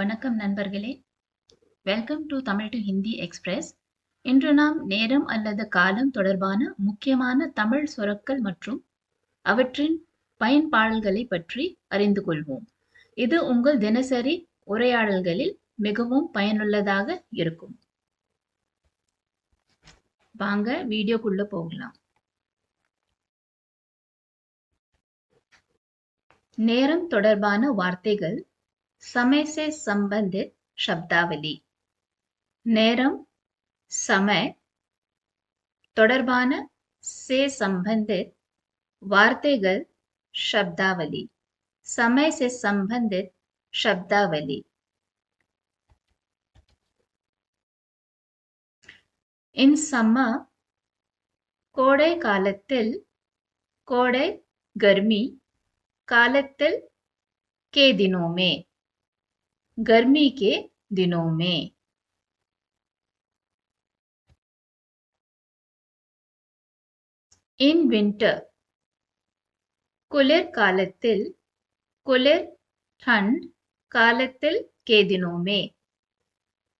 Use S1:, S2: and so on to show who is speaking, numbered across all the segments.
S1: வணக்கம் நண்பர்களே. Welcome to Tamil to Hindi express இன்று நாம் நேரம் அல்லது காலம் தொடர்பான முக்கியமான தமிழ் சொற்கள் மற்றும் அவற்றின் பயன்பாடுகளை பற்றி அறிந்து கொள்வோம். இது உங்கள் தினசரி உரையாடல்களில் மிகவும் பயனுள்ளதாக இருக்கும். வாங்க வீடியோக்குள்ள போகலாம். நேரம் தொடர்பான வார்த்தைகள் समय से संबंधित शब्दावली। नेरम, समय, தொடர்பான से संबंधित வார்த்தைகள், शब्दावली। समय से संबंधित शब्दावली। इन சம்ம कोड़े कालतिल कोड़े गर्मी कालतिल के दिनों में। गर्मी के दिनों में। इन विंटर कुलर कालतिल, कुलर ठंड कालतिल के दिनों में।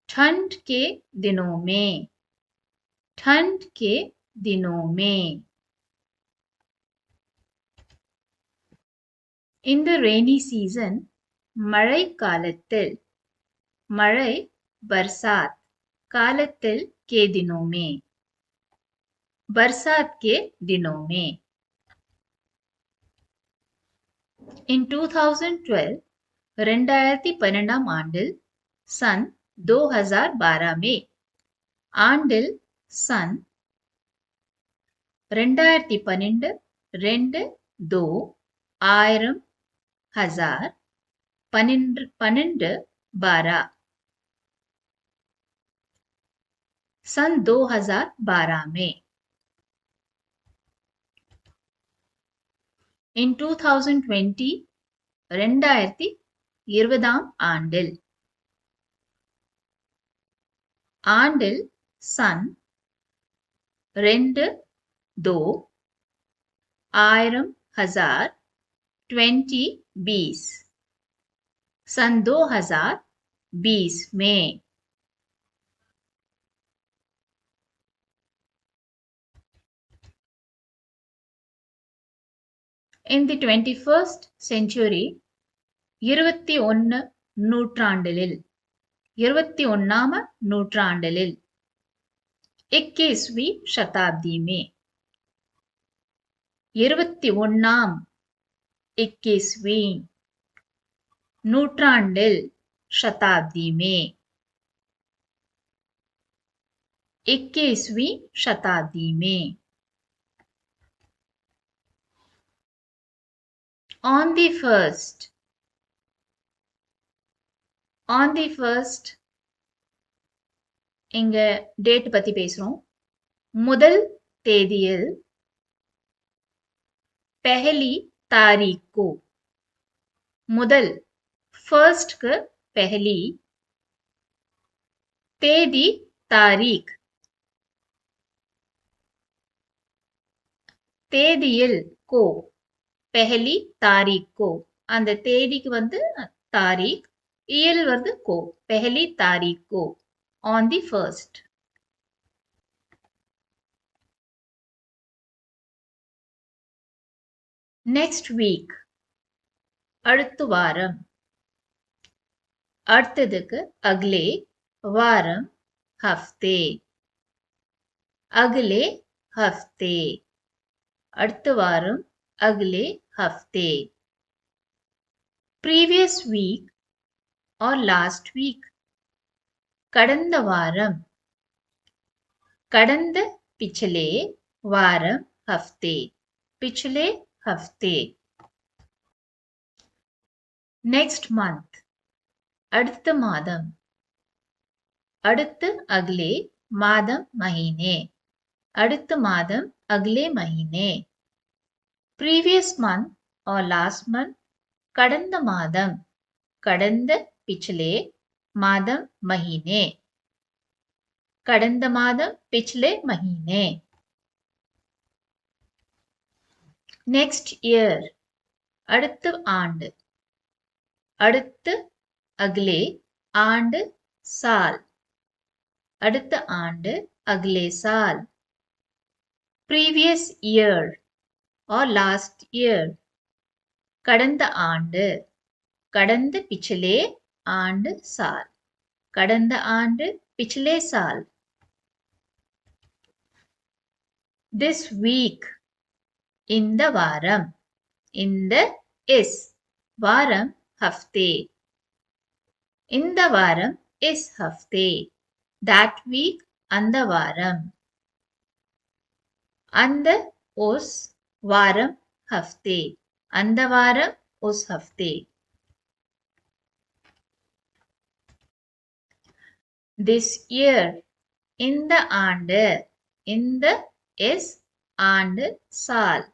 S1: ठंड के दिनों में। ठंड के दिनों में। इन द रेनी सीज़न மழை காலத்தில் மழை बरसात காலத்தில் के दिनों में बरसात के दिनों में in 2012 ரெண்டாயிரத்தி பன்னெண்டாம் ஆண்டில் சன் 2012 में ஆண்டில் சன் ரெண்டாயிரத்தி பன்னெண்டு ரெண்டு தோ ஆயிரம் हजार பன்னெண்டு பன்னெண்டு बारह सन 2012 में in 2020 ரெண்டாயிரத்தி இருபதாம் ஆண்டில் ஆண்டில் சன் ரெண்டு दो ஆயிரம் हजार ट्वेंटी बीस सन 2020 में in the 21st century இருபத்தி ஒன்னு நூற்றாண்டில் இருபத்தி ஒன்னாம நூற்றாண்டில் इक्कीसवीं शताब्दी में இருபத்தி ஒன்னாம் इक्कीसवीं நூற்றாண்டில் शताब्दी में इक्कीसवीं शताब्दी में on the first on the first இங்க டேட் பத்தி பேசுறோம் முதல் தேதியில் पहली तारीख को முதல் ஃபர்ஸ்ட்க்கு पहली தேதி தாரீக் தேதியில் கோ பெஹலி தாரீக் கோ அந்த தேதிக்கு வந்து தாரீக் இயல் வந்து கோ பெஹலி தாரீக் கோ on the first next week அடுத்த வாரம் அடுத்ததுக்கு அக்லே வாரம் ஹஃப்தே. அகிலே ஹஃப்தே. அடுத்த வாரம் அகிலே ஹஃப்தே. Previous week or last week கடந்த வாரம். கடந்த பிச்சலே வாரம் ஹஃப்தே. பிச்சலே ஹஃப்தே. நெக்ஸ்ட் மந்த் அடுத்த மாதம். அடுத்து அகலே மாதம் மஹினே அடுத்த மாதம் அகலே மஹினே previous month or last month கடந்த மாதம். கடந்த பிச்லே மாதம் மஹினே கடந்த மாதம் பிச்லே மஹினே நெக்ஸ்ட் இயர் அடுத்த ஆண்டு. அடுத்த அகலே ஆண்டு சால். அடுத்த ஆண்டு அக்லே சால். Previous year or last year கடந்த ஆண்டு கடந்த பிச்சிலே ஆண்டு சால். கடந்த ஆண்டு பிச்சிலே சால். திஸ் வீக் இந்த வாரம் இந்த இஸ் வாரம் ஹஃப்தே. இந்த வாரம் இஸ் ஹஃப்தே தட் வீக் அந்த வாரம் அந்த உஸ் வாரம் ஹஃப்தே அந்த வாரம் உஸ் ஹஃப்தே திஸ் இயர் இந்த ஆண்டு இந்த இஸ் ஆண்டு சால்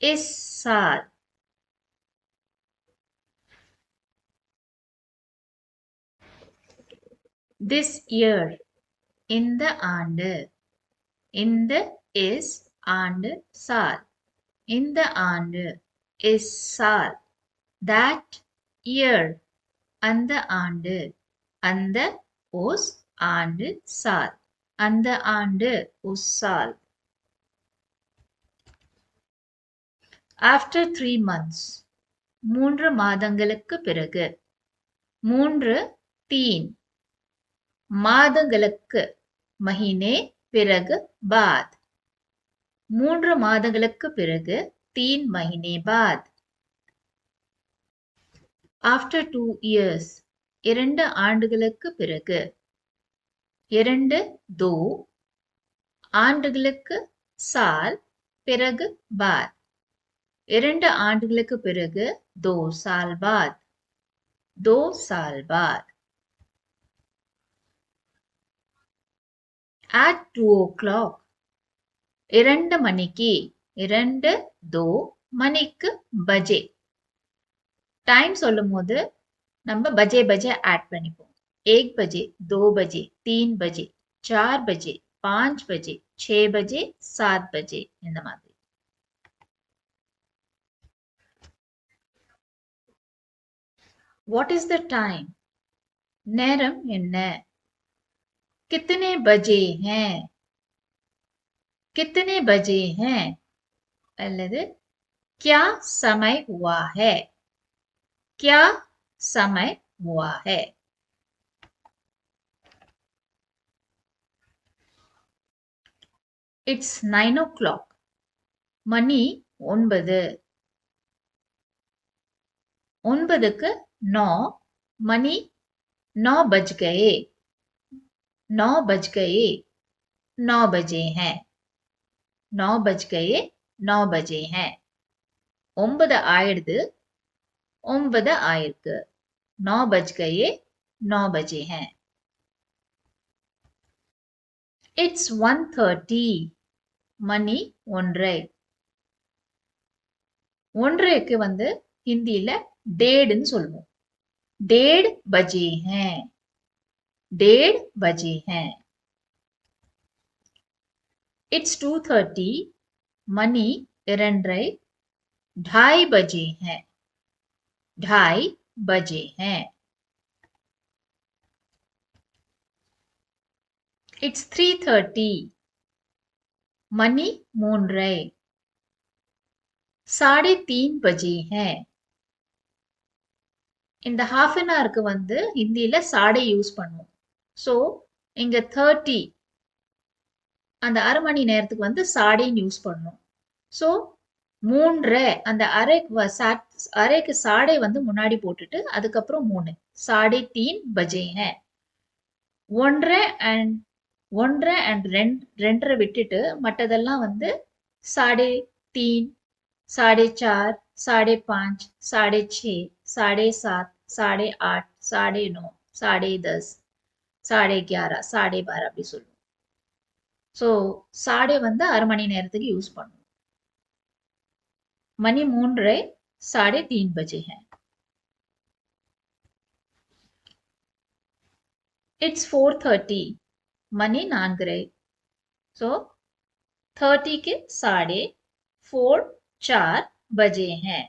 S1: இஸ் சால் திஸ் இயர் இந்த ஆண்டு. இந்த இஸ் ஆண்டு சால் இந்த ஆண்டு இஸ் சால் தட் இயர் அந்த ஆண்டு. அந்த ஓஸ் ஆண்டு சால் அந்த ஆண்டு உஸ் சால் ஆஃப்டர் த்ரீ மந்த்ஸ் மூன்று மாதங்களுக்கு பிறகு. மூன்று தீன். மாதங்களுக்கு மஹினே பிறகு பாத். மூன்று மாதங்களுக்கு பிறகு தீன் மஹினே பாத். ஆஃப்டர் டூ இயர்ஸ் இரண்டு ஆண்டுகளுக்கு பிறகு இரண்டு தோ ஆண்டுகளுக்கு சால் பிறகு பாத். இரண்டு ஆண்டுகளுக்கு பிறகு தோ சால் பாத். தோ சால் பாத். அட் டூ ஓ கிளாக் இரண்டு மணிக்கு இரண்டு தோ மணிக்கு பஜே. டைம் சொல்லும் போது நம்ம பஜே பஜே ஆட் பண்ணிப்போம். ஏக் பஜே தோ பஜே தீன் பஜே சார் பஜே பாஞ்ச் பஜே சே பஜே சாத் பஜே இந்த மாதிரி. வாட் இஸ் த டைம் நேரம் என்ன? कितने बजे हैं कितने बजे हैं அல்லது क्या समय हुआ है क्या समय हुआ है இட்ஸ் நைன் ஓ கிளாக் மணி ஒன்பது ஒன்பதுக்கு நோ மணி नौ बज गए नौ बज गए नौ बजे हैं नौ बज गए नौ बजे हैं ஒன்பது ஆயிடுது ஒன்பது ஆயிருக்கு नौ बज गए नौ बजे हैं இட்ஸ் ஒன் தேர்ட்டி மணி ஒன்றை ஒன்றைக்கு வந்து ஹிந்தியில டேடுன்னு சொல்லுவோம் डेढ़ बजे हैं डेढ़ बजे हैं इट्स टू थर्टी मनी இரண்டரை ढाई बजे हैं ढाई बजे हैं इट्स थ्री थर्टी मनी மூன்றை साढ़े तीन बजे हैं இந்த ஹாஃப் அன் ஹவருக்கு வந்து ஹிந்தியில சாடை யூஸ் பண்ணுவோம் ஸோ இங்கே தேர்ட்டி அந்த அரை மணி நேரத்துக்கு வந்து சாடின்னு யூஸ் பண்ணணும் ஸோ மூன்றரை அந்த அரைக்கு அரைக்கு சாடை வந்து முன்னாடி போட்டுட்டு அதுக்கப்புறம் மூணு. சாடை தீன் பஜே ஒன்றரை அண்ட் ஒன்றரை அண்ட் ரெண்டு ரெண்டரை விட்டுட்டு மற்றதெல்லாம் வந்து சாடே தீன் சாடே சார் சாடே பாஞ்ச் சாடே சே சாடே சாத் சாடே ஆட் சாடே நோ சாடே தஸ். साढ़े ग्यारह साढ़े बारह அப்படி சொல்லுவோம் ஸோ சாடே வந்து அரை மணி நேரத்துக்கு யூஸ் பண்ணுவோம் மணி மூன்றரை साढ़े तीन बजे हैं it's four thirty money नानगरे so thirty के साढ़े फोर चार बजे हैं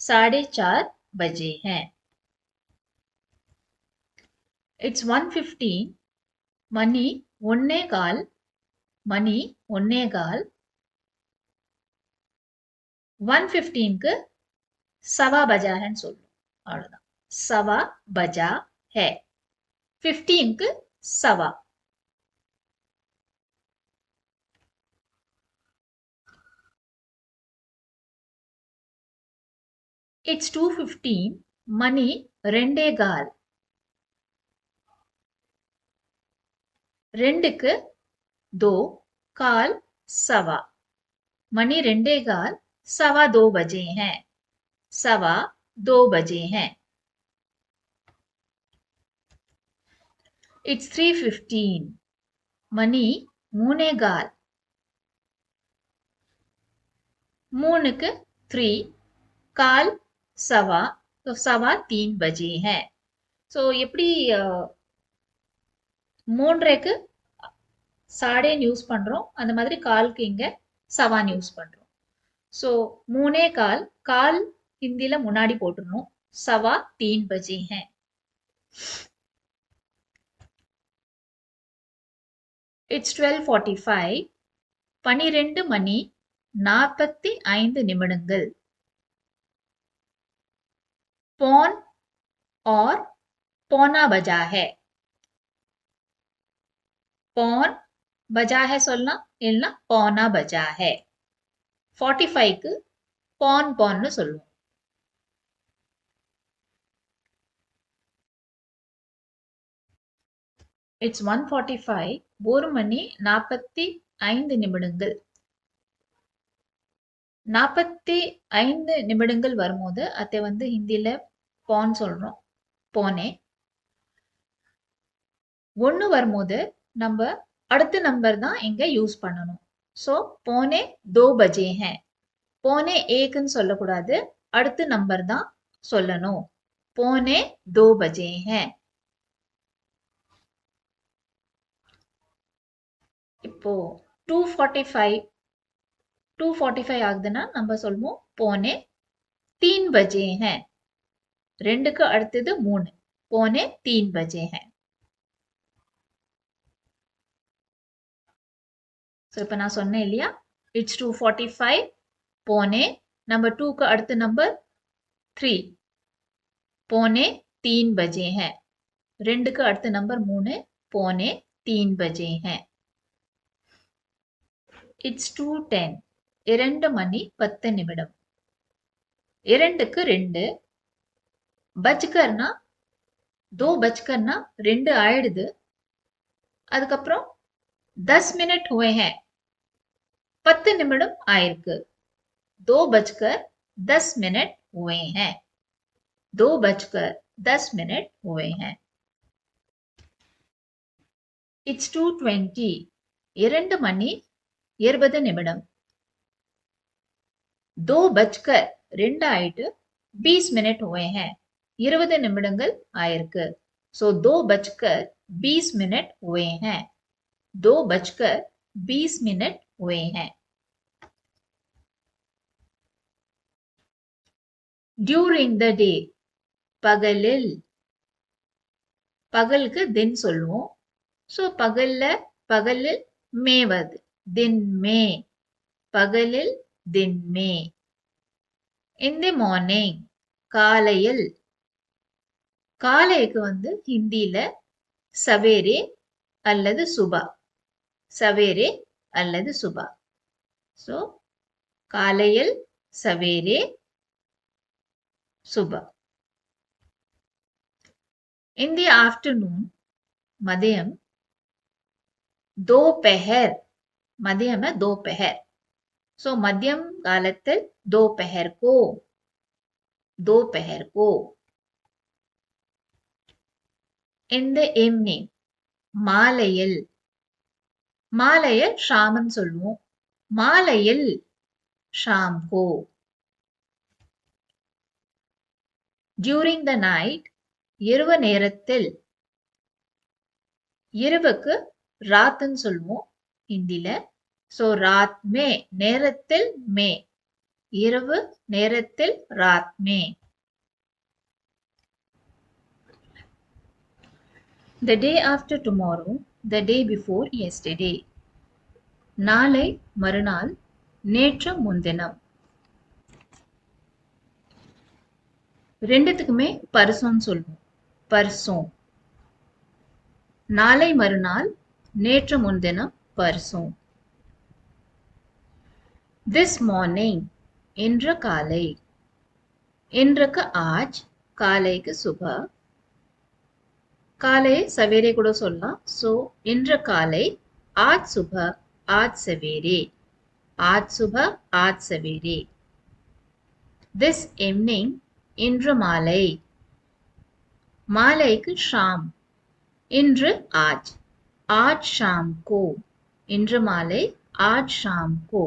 S1: साढ़े चार बजे हैं இட்ஸ் ஒன் ஃபிஃப்டீன் மணி ஒன்னே கால் மணி ஒன்னே கால் ஒன் ஃபிஃப்டீனுக்கு சவா பஜா ஹேன்னு சொல்லணும் அவ்வளோதான் சவா பஜா ஹே ஃபிஃப்டீனுக்கு சவா இட்ஸ் டூ ஃபிஃப்டீன் மணி ரெண்டே கால் ரெண்டுக்கு दो काल सवा मनी रेंडे गाल सवा दो बजे हैं सवा दो बजे हैं इट्स थ्री फिफ्टीन मनी मूने गाल மூணுக்கு த்ரீ கால் சவா ஸோ சவா தீன் பஜே ஹே ஸோ எப்படி மூன்றைக்கு சாடேன்னு யூஸ் பண்ணுறோம் அந்த மாதிரி கால்க்கு இங்கே சவான் யூஸ் பண்ணுறோம் ஸோ மூணே கால் கால் ஹிந்தியில் முன்னாடி போட்டுருணும் சவா தீன் பஜே ஹே இட்ஸ் டுவெல் ஃபார்ட்டி ஃபைவ் பனிரெண்டு மணி நாற்பத்தி ஐந்து நிமிடங்கள் पौन और पौना बजा है பான் பஜாஹே சொல்லலாம் இல்லைன்னா போனா பஜாஹே ஃபார்ட்டி ஃபைவ்க்கு பான் பான்னு சொல்லுவோம் இட்ஸ் ஒன் ஃபார்ட்டி ஃபைவ் ஒரு மணி நாற்பத்தி ஐந்து நிமிடங்கள். நாற்பத்தி ஐந்து நிமிடங்கள் வரும்போது அதை வந்து ஹிந்தியில பான் சொல்றோம். போனே ஒன்று வரும்போது நம்ம அடுத்த நம்பர் தான் இங்கே யூஸ் பண்ணணும். ஸோ போனே தோ பஜே ஹே. போனே ஏக்குன்னு சொல்லக்கூடாது. அடுத்த நம்பர் தான் சொல்லணும். போனே தோ பஜே ஹே. இப்போ two forty five two forty five ஆகுதுன்னா நம்ம சொல்லுவோம் போனே தீன் பஜே ஹே. ரெண்டுக்கு அடுத்தது மூணு. போனே தீன் பஜே ஹே. ஸோ இப்போ நான் சொன்னேன் இல்லையா? இட்ஸ் டூ ஃபார்ட்டி ஃபைவ் போனே நம்பர் டூக்கு அடுத்து நம்பர் த்ரீ போனே தீன் பஜே ஹே. ரெண்டுக்கு அடுத்து நம்பர் மூணு போனே தீன் பஜே ஹே. இட்ஸ் டூ டென் இரண்டு மணி பத்து நிமிடம். இரண்டுக்கு ரெண்டு. பஜ்கர்னா தோ பஜ்கர்னா ரெண்டு ஆயிடுது. அதுக்கப்புறம் தஸ் மினிட் ஹோய் ஹே. பத்து நிமிடம் ஆயிருக்கு दो बजकर दस मिनट हुए हैं दो बजकर दस मिनट हुए हैं இட்ஸ் டூ டுவெண்ட்டி இரண்டு மணி இருபது நிமிடம் दो बजकर ரெண்டு ஆயிட்டு பீஸ் மினிட் हुए हैं இருபது நிமிடங்கள் ஆயிருக்கு ஸோ दो बजकर बीस मिनट हुए हैं दो बजकर बीस मिनट டியூரிங் த டே பகலில். பகலுக்கு தின் சொல்லுவோம். ஸோ பகல்ல பகலில் மே வருது தின் மே. பகலில் தின் மே. இன் தி மார்னிங் காலையில். காலைக்கு வந்து ஹிந்தியில சவேரே அல்லது சுபா. சவேரே அல்லது சுபா. ஸோ காலையில் சவேரே Subha. In the afternoon, Madhyam, Dopeher, Madhyam Dopeher. So Madhyam Galatil Dopeher ko. Dopeher ko. In the evening, மாலையில் மாலையில் ஷாமன் சொல்லுவோம் மாலையில் ஷாம் கோ டியூரிங் த நைட் இரவு நேரத்தில் இரவுக்கு ராத்துன்னு சொல்லுவோம் ஹிந்தியில ஸோ ராத் மே நேரத்தில் மே. இரவு நேரத்தில் ராத் மே. The day after tomorrow the day before yesterday நாளை மறுநாள் நேற்று முன்தினம். ரெண்டுத்துக்குமே பரிசோன்னு சொல்லுவோம் பரிசோம். நாளை மறுநாள் நேற்று முன்தினம் பரிசோம். திஸ் மார்னிங் இன்று காலை. இன்றுக்கு ஆஜ் காலைக்கு சுப. காலை சவேரே கூட சொல்லலாம். ஸோ இன்று காலை ஆஜ் சுப ஆஜ் சவேரே. ஆஜ் சுப ஆஜ் சவேரே. திஸ் evening இன்று மாலை மாலைக்கு ஷாம் இன்று ஆஜ் ஆஜ் ஷாம் கோ இன்று மாலை ஆஜ் ஷாம் கோ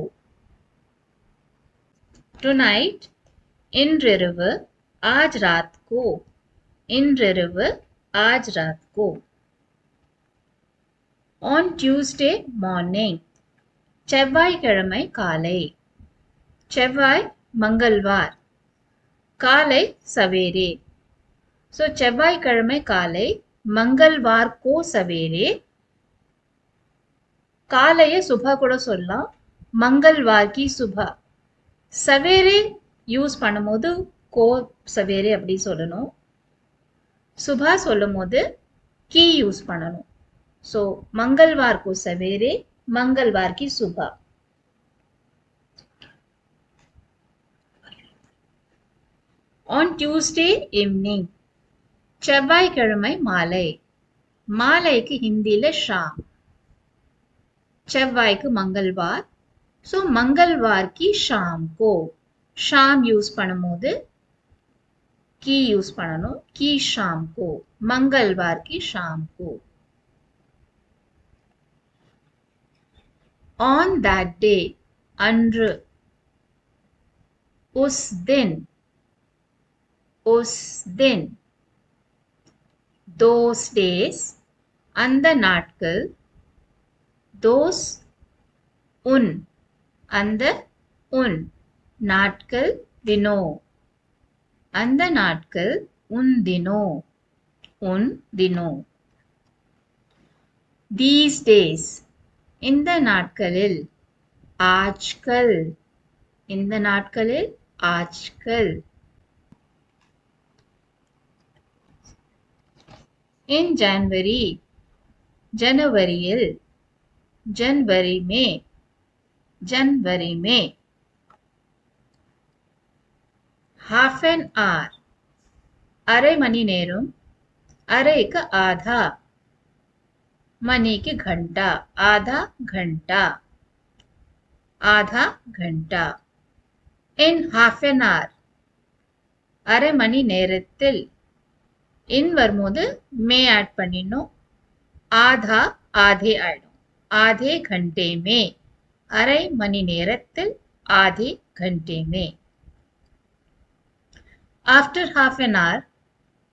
S1: டுநைட் இன்றிரவு ஆஜ் ராத் கோ இன்றிரவு ஆஜ் ராத் கோ ஆன் டியூஸ்டே மார்னிங் செவ்வாய்க்கிழமை காலை செவ்வாய் மங்கள்வார் காலை சவேரே. ஸோ செவ்வாய்க்கிழமை காலை மங்கள்வார் கோ சவேரே. காலைய சுபா கூட சொல்லலாம். மங்கள்வார் கி சுபா. சவேரே யூஸ் பண்ணும்போது கோ சவேரே அப்படி சொல்லணும். சுபா சொல்லும் போது கீ யூஸ் பண்ணணும். ஸோ மங்கள்வார் கோ சவேரே மங்கள்வார் கி சுபா. ஆன் டியூஸ்டே ஈவினிங் செவ்வாய்க்கிழமை மாலை மாலைக்கு ஹிந்தியில ஷாம் செவ்வாய்க்கு மங்கள்வார் ஸோ மங்கள்வார் கி ஷாம் கோ ஷாம் யூஸ் பண்ணும்போது கீ யூஸ் பண்ணணும் கி ஷாம் கோ மங்கள்வார் கி ஷாம் கோ ஆன் தட் டே அன்று உஸ் தின் உஸ் தின் தோஸ் டேஸ் அந்த நாட்கள். தோஸ் உன் அந்த உன் நாட்கள் தினோ. அந்த நாட்கள் உன் தினோ. உன் தினோ. தீஸ் டேஸ் இந்த நாட்களில் ஆஜ்கல் இந்த நாட்களில் ஆஜ்கல் इन जनवरी जनवरील जनवरी में जनवरी में हाफ़ एन आर అరే మణి నేరం అరేక ఆధా మణికి గంట ఆధా గంట ఆధా గంట ఇన్ హాఫ్ ఎన్ అవర్ అరే మణి నేరత్తిల్ இன் வரும்போது மே ஆட் பண்ணிடணும். ஆதா ஆதே ஆயிடும். ஆதே கண்டே மே. அரை மணி நேரத்தில் ஆதே கண்டே மே. ஆஃப்டர் ஹாஃப் அன் ஹவர்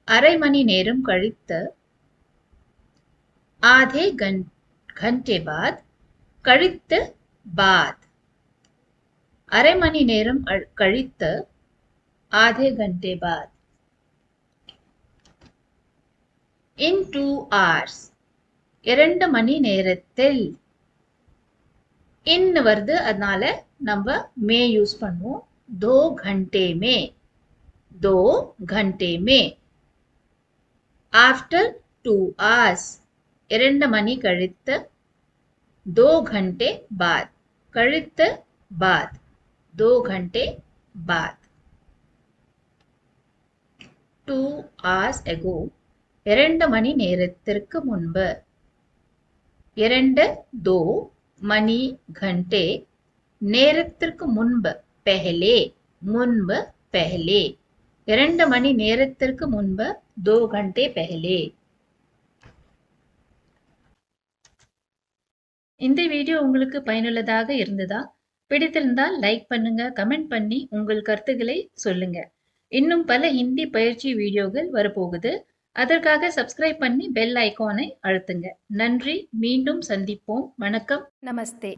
S1: அரை மணி நேரம் கழித்து ஆதே கண் கண்டே பாத் கழித்து பாத். அரை மணி நேரம் கழித்து ஆதே கண்டே பாத். இன் டூ hours இரண்டு மணி நேரத்தில் இன் வருது அதனால நம்ம மே யூஸ் பண்ணுவோம் தோ घंटे में दो घंटे में ஆஃப்டர் டூ hours இரண்டு மணி கழித்து दो घंटे बाद கழித்து बाद दो घंटे बाद டூ hours ago இரண்டு மணி நேரத்திற்கு முன்பு. இரண்டு தோ மணி கண்டே நேரத்திற்கு முன்பு பெஹலே முன்பு பெஹலே இரண்டு மணி நேரத்திற்கு முன்பு தோ கண்டே பெஹலே இந்த வீடியோ உங்களுக்கு பயனுள்ளதாக இருந்ததா? பிடித்திருந்தால் லைக் பண்ணுங்க கமெண்ட் பண்ணி உங்கள் கருத்துக்களை சொல்லுங்க. இன்னும் பல ஹிந்தி பயிற்சி வீடியோகள் வரப்போகுது. அதற்காக சப்ஸ்கிரைப் பண்ணி பெல் ஐக்கானை அழுத்துங்க. நன்றி. மீண்டும் சந்திப்போம். வணக்கம்.
S2: நமஸ்தே.